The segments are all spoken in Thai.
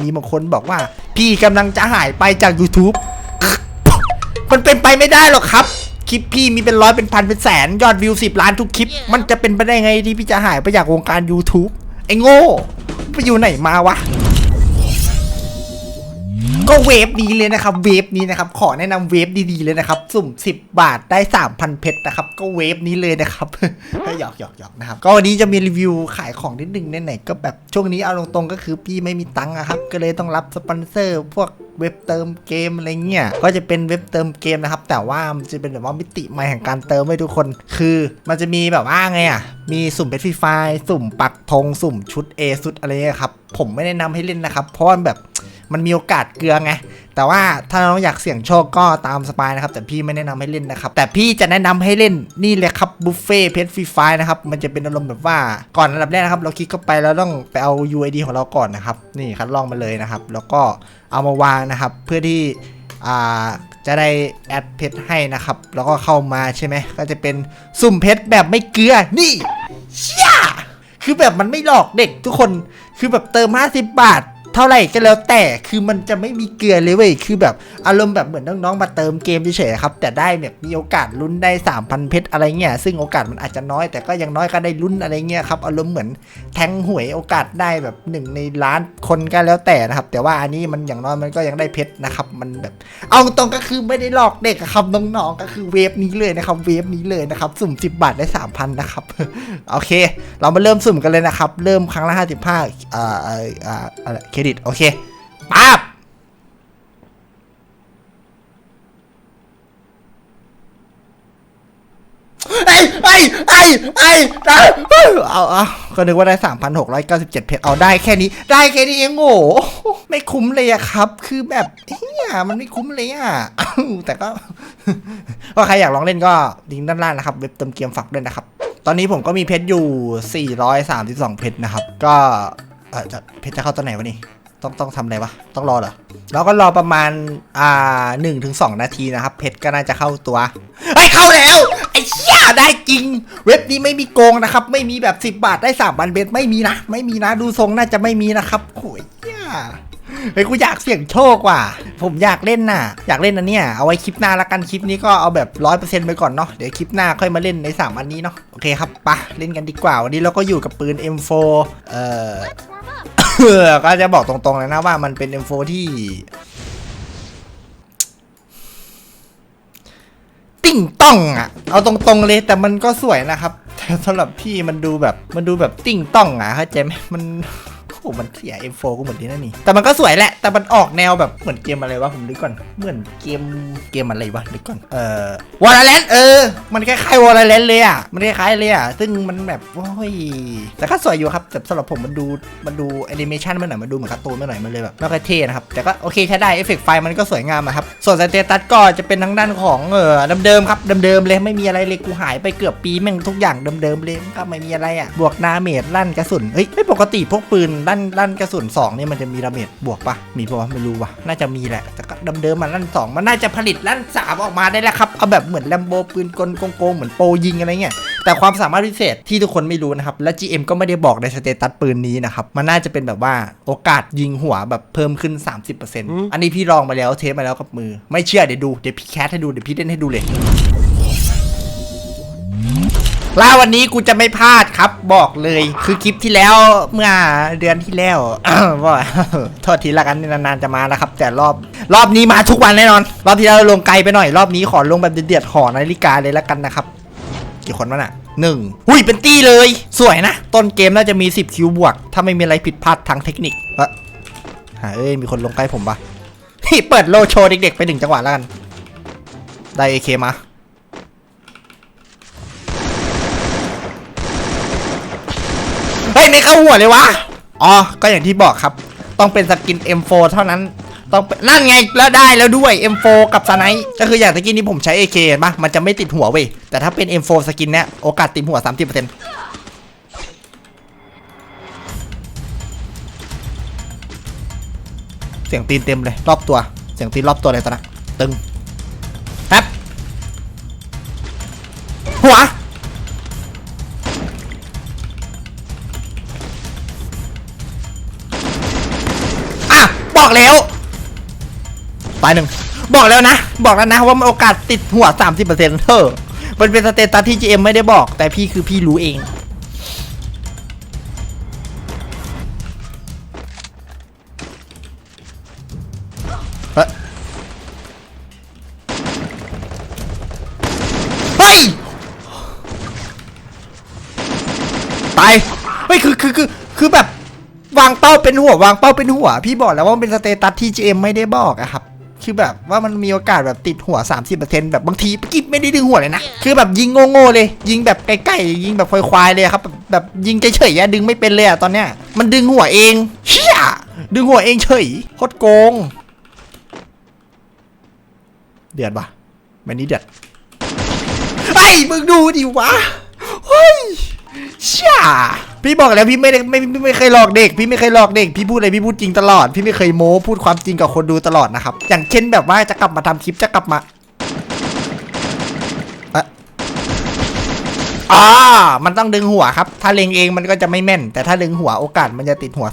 มีบางคนบอกว่า พี่กำลังจะหายไปจาก YouTube มันเป็นไปไม่ได้หรอกครับ คลิปพี่มีเป็นร้อยเป็นพันเป็นแสน ยอดวิวสิบล้านทุกคลิป มันจะเป็นไปได้ไงที่พี่จะหายไปจากวงการ YouTube ไอ้โง่ ไปอยู่ไหนมาวะ ก็เวฟนี้เลยนะครับ เวฟนี้นะครับ ขอแนะนำเวฟดีๆเลยนะครับ สุ่ม 10 บาทได้ 3,000 เพชรนะครับ ก็เวฟนี้เลยนะครับหยอกหยอกหยอกนะครับ ก็วันนี้จะมีรีวิวขายของนิดนึงไหนๆก็แบบช่วงนี้เอาตรงๆก็คือพี่ไม่มีตังค์อะครับ ก็เลยต้องรับสปอนเซอร์พวก เว็บเติมเกมอะไรเงี้ยก็จะเป็นเว็บเติมเกมนะครับ แต่ว่ามันจะเป็นแบบว่ามิติใหม่แห่งการเติมให้ทุกคน คือ มันจะมีแบบว่าไงอะมีสุ่มเพชรฟรีไฟล์สุ่มปักธงสุ่มชุด A ชุดอะไรเงี้ยครับผมไม่แนะนำให้เล่นนะครับ เพราะว่าแบบมันมีโอกาสเกลือไง แต่ว่าถ้าน้องอยากเสี่ยงโชคก็ตามสบายนะครับ แต่พี่ไม่แนะนำให้เล่นนะครับ แต่พี่จะแนะนำให้เล่นนี่เลยครับบุฟเฟ่เพชรฟรีไฟนะครับ มันจะเป็นอารมณ์แบบว่าก่อนอันดับแรกนะครับ เราคลิกเข้าไปแล้วต้องไปเอา UID ของเราก่อนนะครับ นี่คัดลองมาเลยนะครับ แล้วก็เอามาวางนะครับ เพื่อที่อ่าจะได้แอดเพชรให้นะครับ แล้วก็เข้ามาใช่ไหม ก็จะเป็นสุ่มเพชรแบบไม่เกลือ นี่เชี่ยคือแบบมันไม่หลอกเด็กทุกคน คือแบบเติม 50 บาท ท่าไหร่ก็แล้วแต่คือมันจะไม่มีเกลือเลยเว้ยคือแบบอารมณ์แบบเหมือนน้องๆมาเติมเกมเฉยๆครับแต่ได้แบบมีโอกาสลุ้นได้ 3,000 เพชรอะไรเงี้ยซึ่งโอกาสมันอาจจะน้อยแต่ก็ยังน้อยก็ได้ลุ้นอะไรเงี้ยครับอารมณ์เหมือนแทงหวยโอกาสได้แบบหนึ่งในล้านคนก็แล้วแต่นะครับแต่ว่าอันนี้มันอย่างน้อยมันก็ยังได้เพชรนะครับมันแบบเอาตรงก็คือไม่ได้หลอกเด็กอะครับน้องๆก็คือเวฟนี้เลยนะครับเวฟนี้เลยนะครับสุ่ม 10 บาทได้ 3,000นะครับโอเค เรามาเริ่มสุ่มกันเลยนะครับเริ่มครั้งละ55อ่าอ่าอ่าอะไรเครดิต โอเคปั๊บไอ้ไอ้ไอ้ไอ้เอาเอาก็นึกว่าได้ 3,697 เพชรเอาได้แค่นี้ ได้แค่นี้เองโง่ไม่คุ้มเลยอะครับ คือแบบเฮียมันไม่คุ้มเลยอะแต่ก็ ก็ใครอยากลองเล่นก็ลิงก์ด้านล่างนะครับ เว็บเติมเกมฝากด้วยนะครับ ตอนนี้ผมก็มีเพชรอยู่ 432 เพชรนะครับ ก็เออจะเพชรจะเข้าตัวไหนวะนี่ ต้องต้องทำอะไรวะต้องรอเหรอแล้วก็รอประมาณอ่าหนึ่งถึงสองนาทีนะครับ เพชรก็น่าจะเข้าตัวไอ้เข้าแล้วไอ้เชี่ยได้จริง เว็บนี้ไม่มีโกงนะครับ ไม่มีแบบ 10 บาทได้3บันเบสไม่มีนะ ไม่มีนะดูทรงน่าจะไม่มีนะครับโอ้ยเหี้ยเฮ้ยกูอยากเสี่ยงโชคว่ะ ผมอยากเล่นน่ะ อยากเล่นอันเนี้ยเอาไว้คลิปหน้าละกันคลิปนี้ก็เอาแบบร้อยเปอร์เซ็นต์ไปก่อนเนาะ เดี๋ยวคลิปหน้าค่อยมาเล่นในสามอันนี้เนาะ โอเคครับปะเล่นกันดีกว่า วันนี้เราก็อยู่กับปืน M4 เอ่อ ก็จะบอกตรงๆเลยนะว่ามันเป็น M4 ที่ ติ่งต้องอะ เอาตรงๆเลยแต่มันก็สวยนะครับ แต่สำหรับพี่มันดูแบบ มันดูแบบติ่งต้องอะเข้าใจไหมมัน โอ้มันเสีย M4 ก็เหมือนที่นั่นนี่ แต่มันก็สวยแหละ แต่มันออกแนวแบบเหมือนเกมอะไรวะผมนึกก่อน เหมือนเกมเกมอะไรวะนึกก่อน เอ่อวอลเลนเออ มันคล้ายๆวอลเลนเลยอะ มันคล้ายๆเลยอะ ซึ่งมันแบบโอ้ย แต่ก็สวยอยู่ครับ แต่สำหรับผมมันดูมันดูแอนิเมชันมันหน่อยมันดูเหมือนการ์ตูนมันหน่อยมันเลยแบบไม่ค่อยเท่นะครับ แต่ก็โอเคใช้ได้เอฟเฟกต์ไฟมันก็สวยงามครับ ส่วนสเตตัสก็จะเป็นทางด้านของเออเดิมๆครับเดิมๆเลยไม่มีอะไรเลยกูหายไปเกือบปีแม่งทุกอย่างเดิมๆเลยก็ไม่มีอะไรอะบวกนาเมจลั่นกระสุนเฮ้ยไม่ปกติพวกปืนลั่นลั่นกระสุน2เนี่ยมันจะมีดาเมจบวกปะมีปะวะไม่รู้วะน่าจะมีแหละแต่ก็เดิมๆมันลั่นสองมันน่าจะผลิตลั่นสามออกมาได้แล้วครับเอาแบบเหมือนแลมโบปืนกลโกงๆเหมือนโปรยิงอะไรเงี้ยแต่ความสามารถพิเศษที่ทุกคนไม่รู้นะครับ และ GM ก็ไม่ได้บอกในสเตตัสปืนนี้นะครับ มันน่าจะเป็นแบบว่าโอกาสยิงหัวแบบเพิ่มขึ้น 30%อันนี้พี่ลองมาแล้วเทสมาแล้วกับมือ ไม่เชื่อเดี๋ยวดูเดี๋ยวพี่แคสให้ดูเดี๋ยวพี่เล่นให้ดูเลย ล่าวันนี้กูจะไม่พลาดครับบอกเลย คือคลิปที่แล้วเมื่อเดือนที่แล้วว่าโทษทีละกันนานๆจะมานะครับ แต่รอบรอบนี้มาทุกวันแน่นอน รอบที่แล้วลงไกลไปหน่อยรอบนี้ขอลงแบบเดือดๆหอนาฬิกาเลยละกันนะครับ กี่คนวะน่ะหนึ่งหุยเป็นตี้เลย สวยนะ ต้นเกมน่าจะมี 10 คิวบวก ถ้าไม่มีอะไรผิดพลาดทางเทคนิคเอะหาเอ้ยมีคนลงใกล้ผมปะนี่เปิดโลโชเด็กๆไปหนึ่งจังหวะแล้วกัน ได้เอเคมา เฮ้ยไม่เข้าหัวเลยวะ อ๋อ ก็อย่างที่บอกครับ ต้องเป็นสกิน M4 เท่านั้น ต้องเป็นนั่นไงแล้วได้แล้วด้วย M4 กับสไนป์ก็คืออย่างตะกี้นี้ผมใช้ AK เห็นปะมันจะไม่ติดหัวเว้ย แต่ถ้าเป็น M4 สกินเนี้ยโอกาสติดหัว 30%เสียงตีนเต็มเลย รอบตัว เสียงตีนรอบตัวเลยตอนนั้นตึงแป๊บหัว บอกแล้วตายหนึ่งบอกแล้วนะ บอกแล้วนะว่ามันโอกาสติดหัว 30%เถอมันเป็นสเตตัสที่ GM ไม่ได้บอก แต่พี่คือพี่รู้เองเฮ้ยเฮ้ยตายเฮ้ยคือคือคือคือแบบ วางเป้าเป็นหัววางเป้าเป็นหัว พี่บอกแล้วว่ามันเป็นสเตตัสที่ GM ไม่ได้บอกอะครับ คือแบบว่ามันมีโอกาสแบบติดหัว 30%แบบบางทีกิ๊บไม่ได้ดึงหัวเลยนะ คือแบบยิงโง่ๆเลย ยิงแบบใกล้ๆยิงแบบควายๆเลยครับแบบแบบยิงเฉยๆอะดึงไม่เป็นเลยอะตอนเนี้ยมันดึงหัวเองเชี่ยดึงหัวเองเฉยโคตรโกง เดือดปะแบบนี้เดือดไอ้ยมึงดูดิวะเฮ้ยช่า พี่บอกแล้วพี่ไม่ได้ไม่ไม่ไม่เคยหลอกเด็ก พี่ไม่เคยหลอกเด็ก พี่พูดอะไรพี่พูดจริงตลอด พี่ไม่เคยโม้พูดความจริงกับคนดูตลอดนะครับ อย่างเช่นแบบว่าจะกลับมาทำคลิปจะกลับมาอะอ่ามันต้องดึงหัวครับ ถ้าเล็งเองมันก็จะไม่แม่น แต่ถ้าดึงหัวโอกาสมันจะติดหัว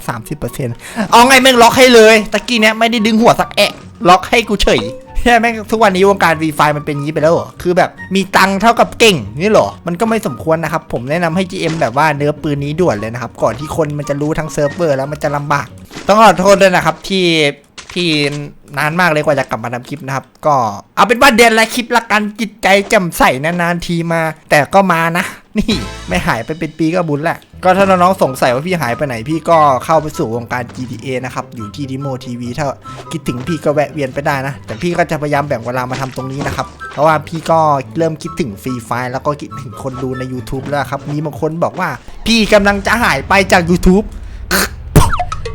30%เอาไงแม่งล็อกให้เลย ตะกี้เนี้ยไม่ได้ดึงหัวสักแอะ ล็อกให้กูเฉย ช่แม่งทุกวันนี้วงการ V5 มันเป็นยี้ไปแล้วเหรอ คือแบบมีตังเท่ากับเก่งนี่เหรอ มันก็ไม่สมควรนะครับ ผมแนะนำให้ GM แบบว่าเนื้อปืนนี้ด่วนเลยนะครับ ก่อนที่คนมันจะรู้ทั้งเซิร์ฟเวอร์แล้วมันจะลำบาก ต้องขอโทษด้วยนะครับที่ที่นานมากเลยกว่าจะกลับมาทำคลิปนะครับ ก็เอาเป็นว่าเดือนละคลิปละกันจิตใจแจ่มใสนานๆทีมา แต่ก็มานะ นี่ไม่หายไปเป็นปีก็บุญแหละ ก็ถ้าน้องๆสงสัยว่าพี่หายไปไหนพี่ก็เข้าไปสู่วงการ GTA นะครับ อยู่ที่ดิโมทีวีถ้าคิดถึงพี่ก็แวะเวียนไปได้นะ แต่พี่ก็จะพยายามแบ่งเวลามาทำตรงนี้นะครับ เพราะว่าพี่ก็เริ่มคิดถึงฟรีไฟแล้วก็คิดถึงคนดูใน YouTube แล้วครับ มีบางคนบอกว่า พี่กำลังจะหายไปจาก YouTube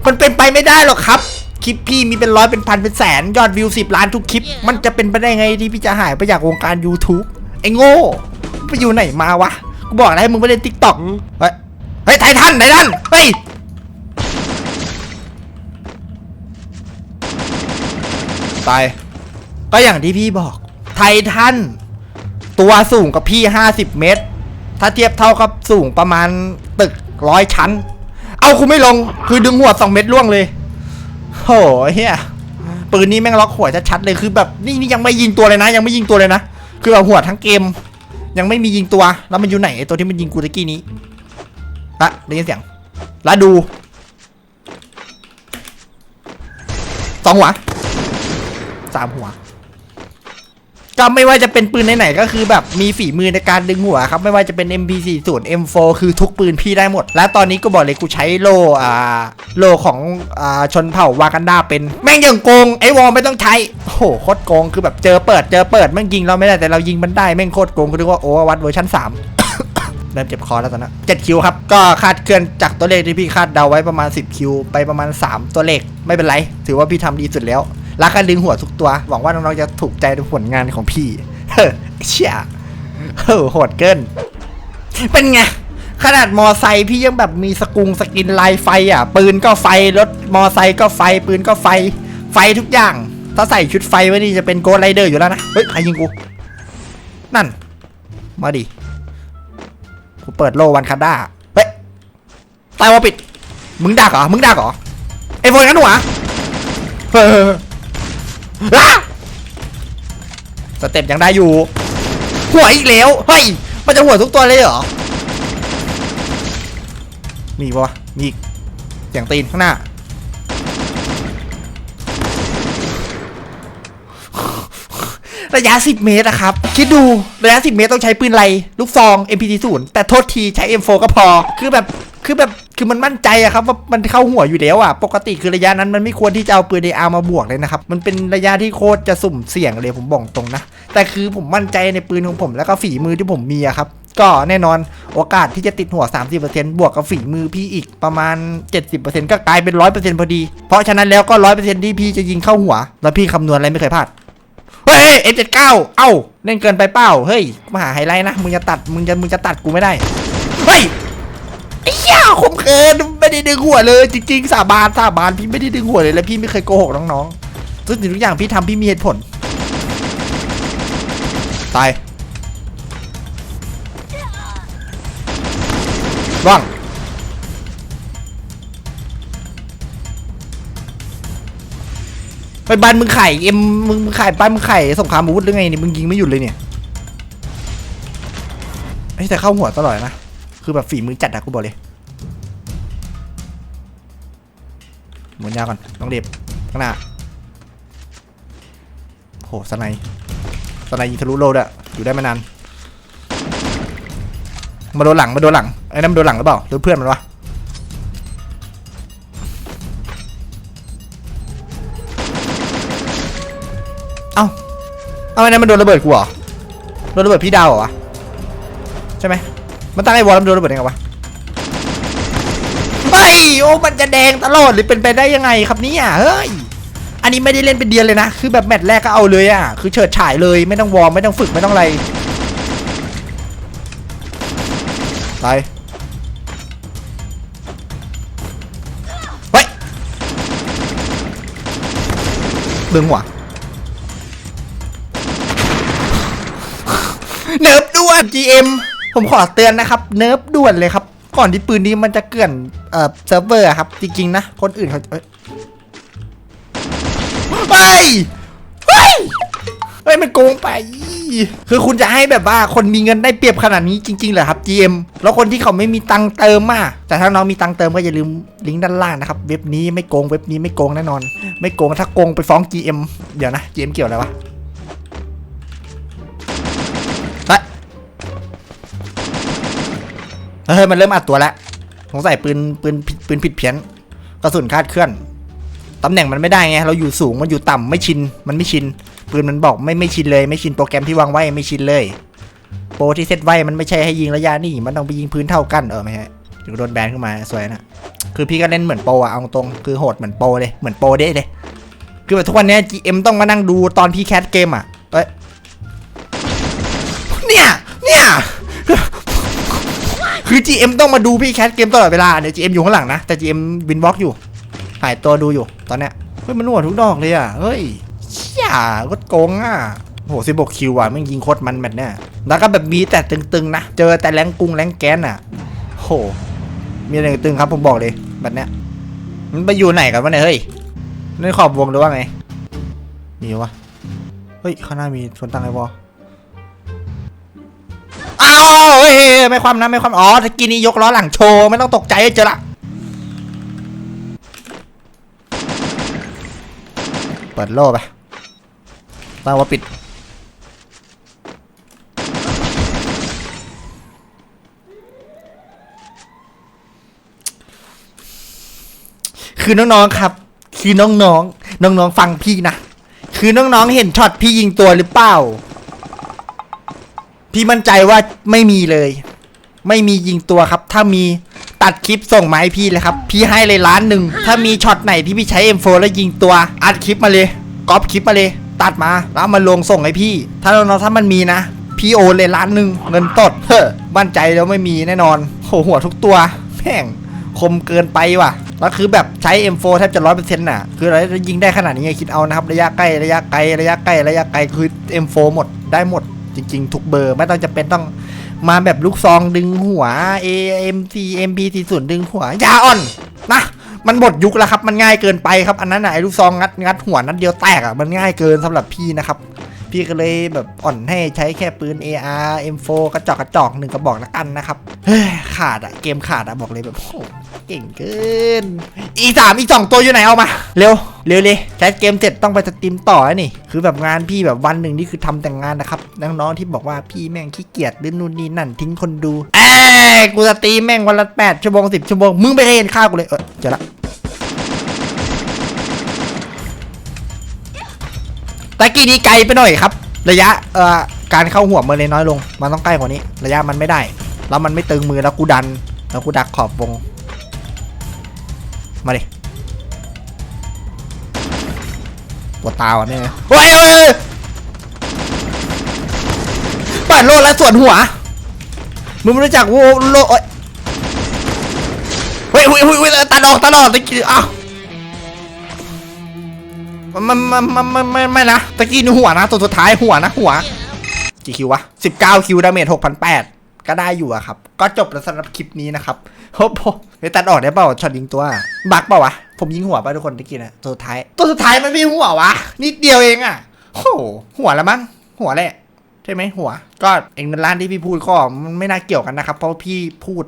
มันเป็นไปไม่ได้หรอกครับคลิปพี่มีเป็นร้อยเป็นพันเป็นแสนยอดวิวสิบล้านทุกคลิป มันจะเป็นไปได้ไงที่พี่จะหายไปจากวงการ YouTube ไอ้โง่ไปอยู่ไหนมาวะ กูบอกแล้วให้มึงไปเล่นติ๊กต็อกเฮ้ยเฮ้ยไททันไททันเฮ้ยตายก็อย่างที่พี่บอก ไททันตัวสูงกับพี่ 50 เมตร ถ้าเทียบเท่ากับสูงประมาณตึกร้อยชั้น เอาคุณไม่ลง คือดึงหัวสองเม็ดล่วงเลยโหเฮียปืนนี้แม่งล็อกหัวชัดๆเลยคือแบบนี่นี่ยังไม่ยิงตัวเลยนะ ยังไม่ยิงตัวเลยนะ คือแบบหัวทั้งเกม ยังไม่มียิงตัว แล้วมันอยู่ไหนไอตัวที่มันยิงกูตะกี้นี้ละได้ยินเสียงละดูสองหัวสามหัว ก็ไม่ว่าจะเป็นปืนไหนๆก็คือแบบมีฝีมือในการดึงหัวครับ ไม่ว่าจะเป็น MP40 M4 คือทุกปืนพี่ได้หมด และตอนนี้ก็บอกเลยกูใช้โลอ่าโลของอ่าชนเผ่าวากันดาเป็นแม่งยังโกงไอ้วอลไม่ต้องใช้โอ้โหโคตรโกงคือแบบเจอเปิดเจอเปิดแม่งยิงเราไม่ได้แต่เรายิงมันได้แม่งโคตรโกงคือเรียกว่าโอเวอร์วัตเวอร์ชัน3เริ่มเจ็บคอแล้วตอนนั้นเจ็ดคิวครับ ก็คาดเคลื่อนจากตัวเลขที่พี่คาดเดาไว้ประมาณ 10 คิว ไปประมาณ 3 ตัวเลข ไม่เป็นไร ถือว่าพี่ทำดีสุดแล้ว รักการดึงหัวทุกตัว หวังว่าน้องๆจะถูกใจในผลงานของพี่ เฮ้อเชี่ยเฮ้อโหดเกิน เป็นไง ขนาดมอไซค์พี่ยังแบบมีสกุงสกินลายไฟอะ ปืนก็ไฟ รถมอไซค์ก็ไฟ ปืนก็ไฟ ไฟทุกอย่าง ถ้าใส่ชุดไฟไว้นี่จะเป็นโกดไรเดอร์อยู่แล้วนะ เฮ้ยใครยิงกู นั่น มาดิ กูเปิดโลวันคาด้า เฮ้ย ตายวอปิด มึงดักเหรอ มึงดักเหรอ ไอ้โฟนกันหัวเฮ้ยอ้า สเต็ปยังได้อยู่หัวอีกแล้วเฮ้ยมันจะหัวทุกตัวเลยเหรอ มีปะมีเสียงตีนข้างหน้า ระยะ 10 เมตรอะครับ คิดดูระยะ 10 เมตรต้องใช้ปืนไร ลูกซอง MP40 แต่โทษทีใช้ M4 ก็พอ คือแบบ คือแบบ คือมันมั่นใจอะครับว่ามันเข้าหัวอยู่แล้วอะปกติคือระยะนั้นมันไม่ควรที่จะเอาปืน AR มาบวกเลยนะครับ มันเป็นระยะที่โคตรจะสุ่มเสี่ยงเลยผมบอกตรงนะ แต่คือผมมั่นใจในปืนของผมแล้วก็ฝีมือที่ผมมีอะครับก็แน่นอนโอกาสที่จะติดหัว 30%บวกกับฝีมือพี่อีกประมาณ 70%ก็กลายเป็น 100%พอดี เพราะฉะนั้นแล้วก็ 100%ที่พี่จะยิงเข้าหัว แล้วพี่คำนวณอะไรไม่เคยพลาด เฮ้ยเอ็เจ็ดเก้าเอ้าเล่นเกินไปเปล่าเฮ้ยมาหาไฮไลท์นะ มึงจะตัด มึงจะ มึงจะตัดกูไม่ได้ เฮ้ย ไอ้เหี้ยคมเกินไม่ได้ดึงหัวเลย จริงๆ สาบานสาบานพี่ไม่ได้ดึงหัวเลยและพี่ไม่เคยโกหกน้องๆทุกสิ่งทุกอย่างพี่ทำพี่มีเหตุผล ตายว่างไปบ้านมึงไข่เอ็มมึงมึงไข่บ้านมึงไข่สงครามอาวุธหรือไงนี่มึงยิงไม่หยุดเลยเนี่ยไอ้ยแต่เข้าหัวตลอดนะ คือแบบฝีมือจัดอะกูบอกเลยหมุนยาวก่อนต้องเด็บข้างหน้าโหสไนด์สไนด์ยิงทะลุโลดอะอยู่ได้ไม่นานมาโดนหลังมาโดนหลังไอ้นั่นมันโดนหลังหรือเปล่าหรือเพื่อนมันวะเอ้าเอาไอ้นั่นมันโดนระเบิดกูเหรอโดนระเบิดพี่ดาวเหรอวะใช่ไหม มันตั้งไอ้วอลล้วมันโดนระเบิดยังไงวะเฮ้ยโอ้มันจะแดงตลอดหรือเป็นไปได้ยังไงครับเนี่ยเฮ้ยอันนี้ไม่ได้เล่นเป็นเดือนเลยนะ คือแบบแมตช์แรกก็เอาเลยอะ คือเฉิดฉายเลย ไม่ต้องวอร์ม ไม่ต้องฝึก ไม่ต้องอะไรไปเฮ้ยดึงหัวเนิร์ฟด่วน GM ผมขอเตือนนะครับ เนิร์ฟด่วนเลยครับ ก่อนที่ปืนนี้มันจะเกลื่อนเอ่อเซิร์ฟเวอร์ครับ จริง ๆ นะ คนอื่นเขาเอ้ยเฮ้ยเฮ้ยเฮ้ยมันโกงไป คือคุณจะให้แบบว่าคนมีเงินได้เปรียบขนาดนี้จริงๆเหรอครับ GM แล้วคนที่เขาไม่มีตังเติมอะแต่ถ้าน้องมีตังเติมก็อย่าลืมลิงก์ด้านล่างนะครับ เว็บนี้ไม่โกงเว็บนี้ไม่โกงแน่นอน ไม่โกงถ้าโกงไปฟ้อง GM เดี๋ยวนะ GM เกี่ยวอะไรวะ เฮ้ยมันเริ่มอัดตัวแล้วสงสัยปืนปืนปืนผิดเพี้ยนกระสุนคาดเคลื่อนตำแหน่งมันไม่ได้ไงเราอยู่สูงมันอยู่ต่ำไม่ชินมันไม่ชินปืนมันบอกไม่ไม่ชินเลยไม่ชินโปรแกรมที่วางไว้ไม่ชินเลย โปรที่เซตไว้มันไม่ใช่ให้ยิงระยะนี่มันต้องไปยิงพื้นเท่ากันเออไม่ใช่เดี๋ยวโดนแบนขึ้นมาสวยนะคือพี่ก็เล่นเหมือนโปรอะเอาตรงคือโหดเหมือนโปรเลยเหมือนโปรเด้เลยคือแบบทุกวันนี้ GM ต้องมานั่งดูตอนพี่แคสเกมอะเอ้ยเนี่ยเนี่ย คือ GM ต้องมาดูพี่แคทเกมตลอดเวลาเดี๋ยว GM อยู่ข้างหลังนะ แต่ GM วินวอล์กอยู่หายตัวดูอยู่ตอนเนี้ยเฮ้ยมันหนวทุกดอกเลยอะเฮ้ยเชี่ยก็โกงอะโหสิบกคิวอะม่งยิงโคตรมันแบบเนี้ยแล้วก็แบบมีแต่ตึงๆนะเจอแต่แรงกุ้งแรงแกนอะโหมีอะไรตึงครับผมบอกเลยแบบเนี้ยมันไปอยู่ไหนกันวะเนี่ยเฮ้ยในขอบวงหรือว่าไงมีวะเฮ้ยข้างหน้ามีชนตั้งไอ้วออ้าว ยไม่ความนะไม่ความอ๋อตะกี้นี้ยกล้อหลังโชว์ไม่ต้องตกใจเจอละเปิดโล่ไปตั้งว่าปิดคือน้องๆครับ คือน้องๆ น้องๆ ฟังพี่นะ คือน้องๆ เห็นช็อตพี่ยิงตัวหรือเปล่า พี่มั่นใจว่าไม่มีเลย ไม่มียิงตัวครับ ถ้ามีตัดคลิปส่งมาให้พี่เลยครับ พี่ให้เลยล้านหนึ่ง ถ้ามีช็อตไหนที่พี่ใช้ M4 แล้วยิงตัว อัดคลิปมาเลยก๊อปคลิปมาเลย ตัดมาแล้วมาลงส่งให้พี่ ถ้าเราถ้ามันมีนะ พี่โอนเลยล้านหนึ่งเงินตดเฮ้อมั่นใจแล้วไม่มีแน่นอนโหหัวทุกตัวแม่งคมเกินไปว่ะแล้วคือแบบใช้ M4 แทบจะร้อยเปอร์เซ็นต์น่ะ คืออะไรยิงได้ขนาดนี้คิดเอานะครับ ระยะใกล้ ระยะไกล ระยะใกล้ระยะไกล คือ M4 หมด ได้หมด จริง ๆ ทุกเบอร์ไม่ต้องจะเป็นต้องมาแบบลูกซองดึงหัว AMC MP 40ดึงหัวยาอ่อนนะมันหมดยุคแล้วครับ มันง่ายเกินไปครับ อันนั้นไอ้ลูกซองงัดงัดหัวนัดเดียวแตกอะมันง่ายเกินสำหรับพี่นะครับ พี่ก็เลยแบบอ่อนให้ใช้แค่ปืน AR M4 กระจอกกระจอกหนึ่งกระบอกละกันนะครับเฮ้ยขาดอะเกมขาดอะบอกเลยแบบโอ้โหเก่งเกินอีสามอีสองตัวอยู่ไหนเอามา เร็วเร็วเลยใช้เกมเสร็จต้องไปสตรีมต่อแล้นี่ คือแบบงานพี่แบบวันหนึ่งนี่คือทำแต่งงานนะครับน้องๆที่บอกว่าพี่แม่งขี้เกียจหรือนู่นนี่นั่นทิ้งคนดูเอ้กูสตรีมแม่งวันละแปดชั่วโมงสิบชั่วโมงมึงไปเห็นข้าวกูเลยเออเจอละ ตะกี้นี้ไกลไปหน่อยครับ ระยะเอ่อการเข้าหัวมันเลยน้อยลง มันต้องใกล้กว่านี้ ระยะมันไม่ได้ แล้วมันไม่ตึงมือแล้วกูดัน แล้วกูดักขอบวง มาดิปวดตาว่ะเนี่ยโอ้ยโอ้ยอ้ยเปิดโลดแล้วส่วนหัว มึงไม่รู้จักโวโลโอ้ยเฮ้ยเฮ้ยเฮ้ยเฮ้ยตาดอกตาดอกตะกี้อ้าว มันมันมันมันมันไม่นะตะกี้นี่หัวนะตัวสุดท้ายหัวนะหัว กี่คิววะ19คิวดาเมจ6,800ก็ได้อยู่อะครับ ก็จบแล้วสำหรับคลิปนี้นะครับโอ้โหไปตัดออกได้เปล่าช็อตยิงตัว บักเปล่าวะ ผมยิงหัวป่ะทุกคนตะกี้นะตัวสุดท้าย ตัวสุดท้ายมันไม่หัววะ นิดเดียวเองอะโอ้หหัวละมั้ง หัวแหละ ใช่ไหมหัว ก็เองเป็นร้านที่พี่พูดก็มันไม่น่าเกี่ยวกันนะครับ เพราะพี่พูด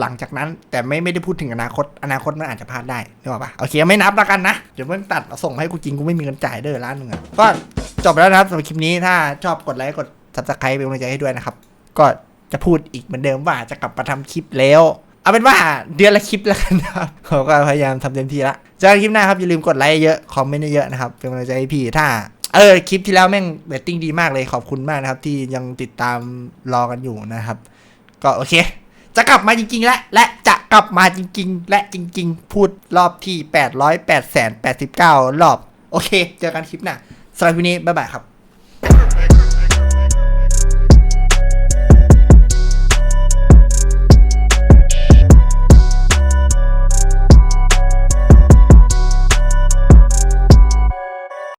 หลังจากนั้นแต่ไม่ไม่ได้พูดถึงอนาคตอนาคตมันอาจจะพลาดได้นึกออกปะโอเคไม่นับแล้วกันนะ เดี๋ยวเพิ่งตัดส่งให้กูจริงกูไม่มีเงินจ่ายเด้อร้านหนึงอะก็จบแล้วนะครับสำหรับคลิปนี้ถ้าชอบกดไลค์กด subscribe เป็นกำลังใจให้ด้วยนะครับ ก็จะพูดอีกเหมือนเดิมว่าจะกลับมาทำคลิปแล้ว เอาเป็นว่าเดือนละคลิปแล้วกันนะครับผมก็พยายามทำเต็มที่ละเจอกันคลิปหน้าครับอย่าลืมกดไลค์เยอะคอมเมนต์เยอะนะครับเป็นกำลังใจให้พี่ถ้าเออคลิปที่แล้วแม่งเรตติ้งดีมากเลยขอบคุณมากนะครับ ที่ยังติดตามรอกันอยู่นะครับ ก็โอเค จะกลับมาจริงๆ และ และจะกลับมาจริง ๆ และจริง ๆ พูดรอบที่ 8 0 8 8 9 รอบ โอเค เจอกันคลิปหน้าสำหรับวันนี้ บ๊ายบายครับ